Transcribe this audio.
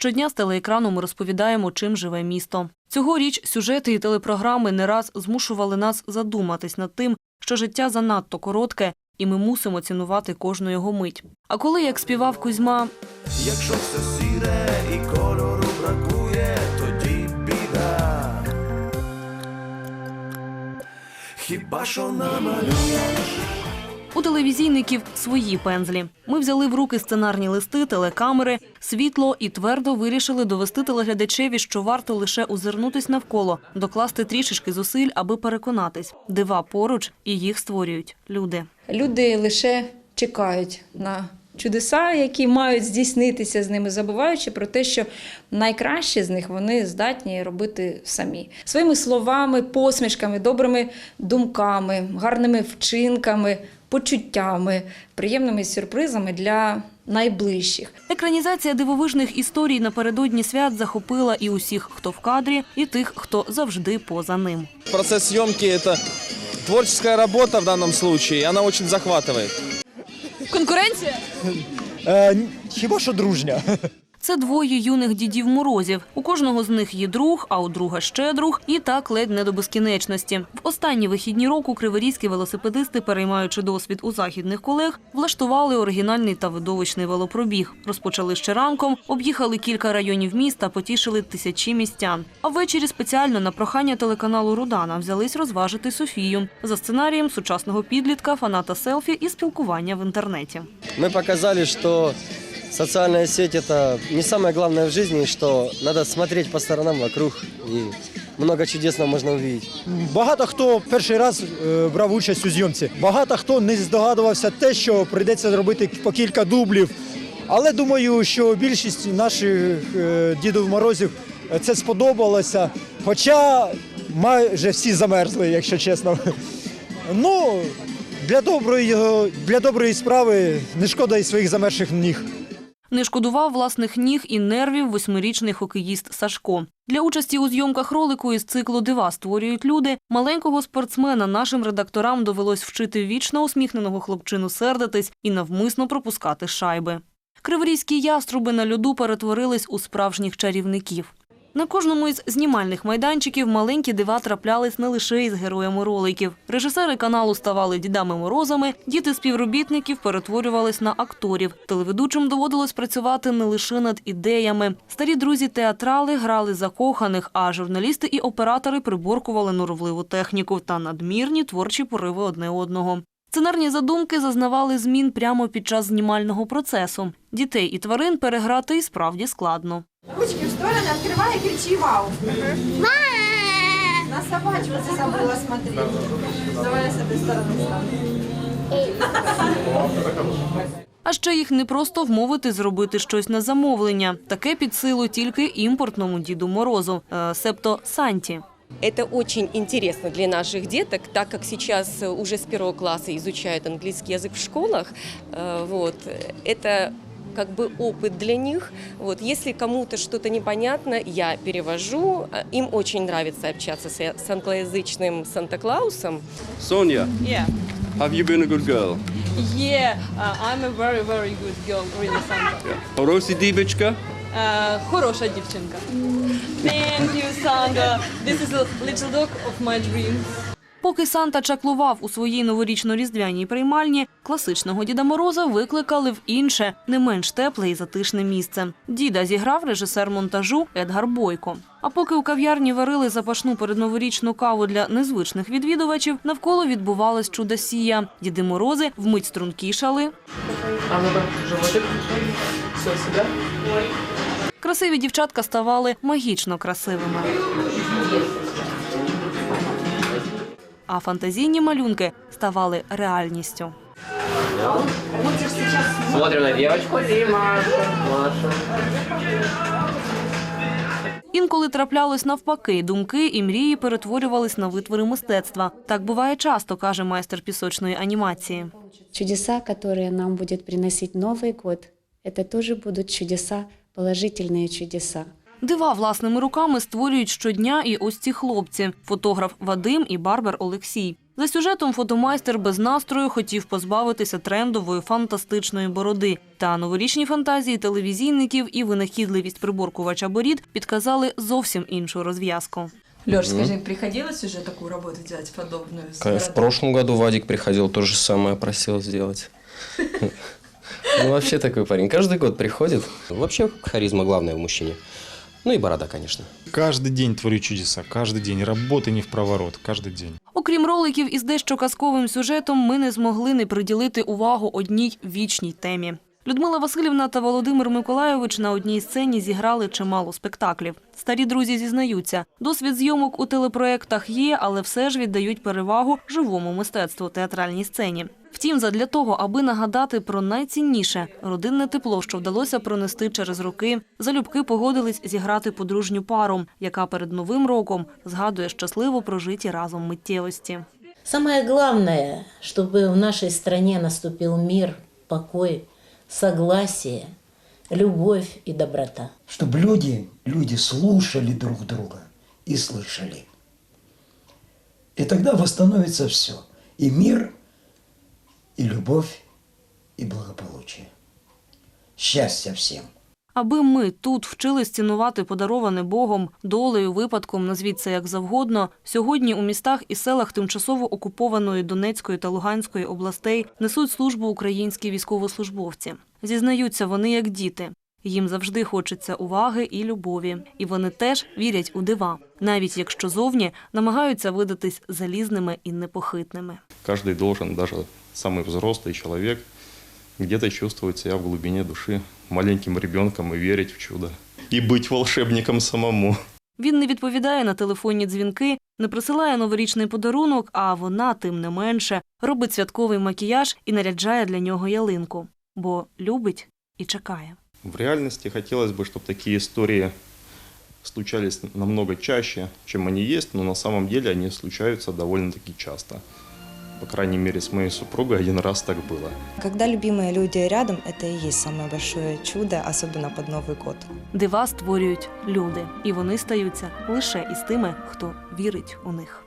Щодня з телеекрану ми розповідаємо, чим живе місто. Цьогоріч сюжети і телепрограми не раз змушували нас задуматись над тим, що життя занадто коротке, і ми мусимо цінувати кожну його мить. А коли, як співав Кузьма, Якщо все сіре і кольору бракує, тоді біда. Хіба що намалюєш? У телевізійників свої пензлі. Ми взяли в руки сценарні листи, телекамери, світло і твердо вирішили довести телеглядачеві, що варто лише озирнутись навколо, докласти трішечки зусиль, аби переконатись. Дива поруч і їх створюють люди. Люди лише чекають на чудеса, які мають здійснитися з ними, забуваючи про те, що найкраще з них вони здатні робити самі своїми словами, посмішками, добрими думками, гарними вчинками, почуттями, приємними сюрпризами для найближчих. Екранізація дивовижних історій напередодні свят захопила і усіх, хто в кадрі, і тих, хто завжди поза ним. Процесс съемки – это творческая работа в данном случае, и она очень захватывает. Конкуренція Е, хіба що дружня? Це двоє юних дідів морозів. У кожного з них є друг, а у друга ще друг, і так ледь не до безкінечності. В останні вихідні року криворізькі велосипедисти, переймаючи досвід у західних колег, влаштували оригінальний та видовищний велопробіг. Розпочали ще ранком, об'їхали кілька районів міста, потішили тисячі містян. А ввечері спеціально на прохання телеканалу Рудана взялись розважити Софію за сценарієм сучасного підлітка, фаната селфі і спілкування в інтернеті. Мы показали, что социальная сеть это не самое главное в жизни, что надо смотреть по сторонам вокруг и много чудесного можно увидеть. Багато хто перший раз е, брав участь у зйомці. Багато хто не здогадувався те, що прийдеться зробити по кілька дублів. Але думаю, що більшість наших е, дідів морозів це сподобалося. Хоча майже всі замерзли, якщо чесно. Ну, для доброї, для доброї справи не шкода і своїх замерзших ніг. Не шкодував власних ніг і нервів восьмирічний хокеїст Сашко. Для участі у зйомках ролику із циклу Дива створюють люди. Маленького спортсмена нашим редакторам довелось вчити вічно усміхненого хлопчину сердитись і навмисно пропускати шайби. Криворізькі яструби на льоду перетворились у справжніх чарівників. На кожному із знімальних майданчиків маленькі дива траплялись не лише із героями роликів. Режисери каналу ставали дідами морозами, діти співробітників перетворювались на акторів. Телеведучим доводилось працювати не лише над ідеями. Старі друзі театрали грали закоханих, а журналісти і оператори приборкували норовливу техніку та надмірні творчі пориви одне одного. Сценарні задумки зазнавали змін прямо під час знімального процесу. Дітей і тварин переграти і справді складно. Ручки в стороны, открывай и кричи вау. На собачку ты забыла смотреть. Давай я с этой стороны стану. А ще їх не просто вмовити зробити щось на замовлення. Таке під силу тільки імпортному Діду Морозу, е, себто Санті. Это очень интересно для наших деток, так как сейчас э, уже с первого класса изучают английский язык в школах. э, Вот, это как бы опыт для них. Вот, если кому-то что-то непонятно, я перевожу. А Им очень нравится общаться с, с англоязычным Санта-Клаусом. Sonia, Yeah. have you been a good girl? Yeah, uh, I'm a very, very good girl, really, Sandra. Ороsi Dibичка? Uh, хороша дівчинка. Thank you, Sandra. This is a little dog of my dreams. Поки Санта чаклував у своїй новорічно-різдвяній приймальні, класичного Діда Мороза викликали в інше, не менш тепле і затишне місце. Діда зіграв режисер монтажу Едгар Бойко. А поки у кав'ярні варили запашну передноворічну каву для незвичних відвідувачів, навколо відбувалась чудосія. Діди Морози вмить стрункішали. Красиві дівчатка ставали магічно красивими А фантазійні малюнки ставали реальністю. Смотрим на девочку. Маша. Інколи траплялось навпаки, думки і мрії перетворювались на витвори мистецтва. Так буває часто, каже майстер пісочної анімації. Чудеса, которые нам будет приносить Новый год, это тоже будут чудеса, положительные чудеса. Дива власними руками створюють щодня і ось ці хлопці – фотограф Вадим і барбер Олексій. За сюжетом фотомайстер без настрою хотів позбавитися трендової фантастичної бороди. Та новорічні фантазії телевізійників і винахідливість приборкувача борід підказали зовсім іншу розв'язку. Леш, скажи, приходилось уже такую работу делать подобную? В бородой? прошлом году Вадик приходил, то же самое просил сделать. Ну, вообще такой парень. Каждый год приходит. Вообще харизма главная в мужчине. Ну и борода, конечно. Каждый день творю чудеса, каждый день. Работы не в проворот, каждый день. Окрім роликів із дещо казковим сюжетом, ми не змогли не приділити увагу одній вічній темі. Людмила Васильівна та Володимир Миколайович на одній сцені зіграли чимало спектаклів. Старі друзі зізнаються, досвід зйомок у телепроектах є, але все ж віддають перевагу живому мистецтву театральній сцені. Втім, задля того, аби нагадати про найцінніше родинне тепло, що вдалося пронести через роки, залюбки погодились зіграти подружню пару, яка перед новим роком згадує щасливо прожиті разом миттєвості. Самое главное, чтобы в нашей стране наступил мир, покой, согласие, любовь и доброта. чтобы люди, люди слушали друг друга и слышали. И тогда восстановится все. И мир, и любовь, и благополучие. Счастья всем! Аби ми тут вчились цінувати подароване Богом, долею, випадком, назвіть це як завгодно, сьогодні у містах і селах тимчасово окупованої Донецької та Луганської областей несуть службу українські військовослужбовці. Зізнаються вони як діти. Їм завжди хочеться уваги і любові, і вони теж вірять у дива, навіть якщо зовні намагаються видатись залізними і непохитними. Каждый должен, даже самый взрослый человек, где-то чувствовать себя в глубине души маленьким ребенком и верить в чудо. И быть волшебником самому. Він не відповідає на телефонні дзвінки, не присилає новорічний подарунок, а вона, тим не менше, робить святковий макіяж і наряджає для нього ялинку, бо любить і чекає. В реальности хотелось бы, чтобы такие истории случались намного чаще, чем они есть, но на самом деле они случаются довольно-таки часто. По крайней мере, с моей супругой один раз так было. Когда любимые люди рядом, это и есть самое большое чудо, особенно под Новый год. Дива створюють люди, і вони стаються лише із тими, хто вірить у них.